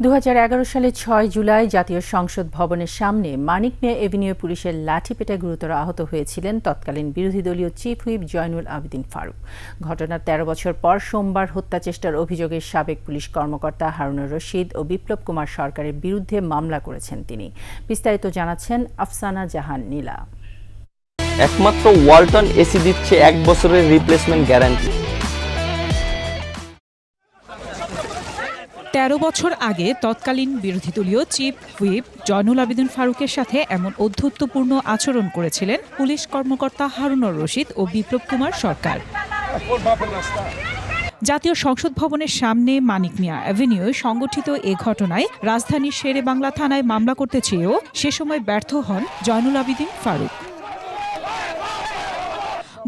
দুহাজার এগারো সালে ছয় জুলাই জাতীয় সংসদ ভবনের সামনে মানিক মিয়া এভিনিউ পুলিশের লাঠিপেটায় গুরুতর আহত হয়েছিলেন তৎকালীন বিরোধী দলীয় চিফ হুইপ জয়নুল আবেদিন ফারুক। ঘটনার তেরো বছর পর সোমবার হত্যা চেষ্টার অভিযোগে সাবেক পুলিশ কর্মকর্তা হারুনুর রশিদ ও বিপ্লব কুমার সরকারের বিরুদ্ধে মামলা করেছেন তিনি। বিস্তারিত জানাচ্ছেন আফসানা জাহান নীলা। একমাত্র ওয়ালটন এসি দিচ্ছে এক বছরের রিপ্লেসমেন্ট গ্যারান্টি তেরো বছর আগে তৎকালীন বিরোধী দলীয় চিফ হুইপ জয়নুল আবেদিন ফারুকের সাথে এমন অধ্যত্বপূর্ণ আচরণ করেছিলেন পুলিশ কর্মকর্তা হারুনুর রশিদ ও বিপ্লব কুমার সরকার। জাতীয় সংসদ ভবনের সামনে মানিক মিয়া অ্যাভিনিউ সংগঠিত এ ঘটনায় রাজধানীর শেরে বাংলা থানায় মামলা করতে চেয়েও সে সময় ব্যর্থ হন জয়নুল আবেদিন ফারুক।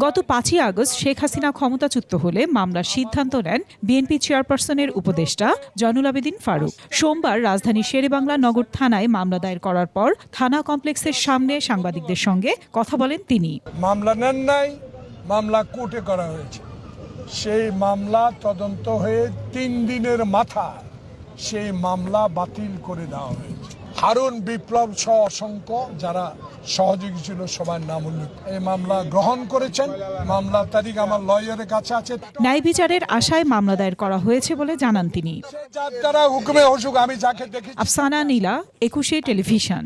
গত পাঁচই আগস্ট শেখ হাসিনা ক্ষমতাচ্যুত হলে মামলার সিদ্ধান্ত নেন বিএনপি চেয়ারপারসনের উপদেষ্টা জয়নুল আবেদিন ফারুক। সোমবার রাজধানীর শেরেবাংলা নগর থানায় মামলা দায়ের করার পর থানা কমপ্লেক্সের সামনে সাংবাদিকদের সঙ্গে কথা বলেন তিনি। মামলা নেন নাই, মামলা কোর্টে করা হয়েছে। সেই মামলা তদন্ত হয়ে তিন দিনের মাথা সেই মামলা বাতিল করে দেওয়া হয়েছে। হারুন বিপ্লব সহ অসংখ্য যারা সহযোগী ছিল সবার নাম উল্লেখ। এই মামলা গ্রহণ করেছেন। মামলার তারিখ আমার লয়ারের কাছে আছে। ন্যায় বিচারের আশায় মামলা দায়ের করা হয়েছে বলে জানান তিনি। যার দ্বারা হুকুমে অসুখ আমি যাকে দেখি আফসানা নীলা একুশে টেলিভিশন।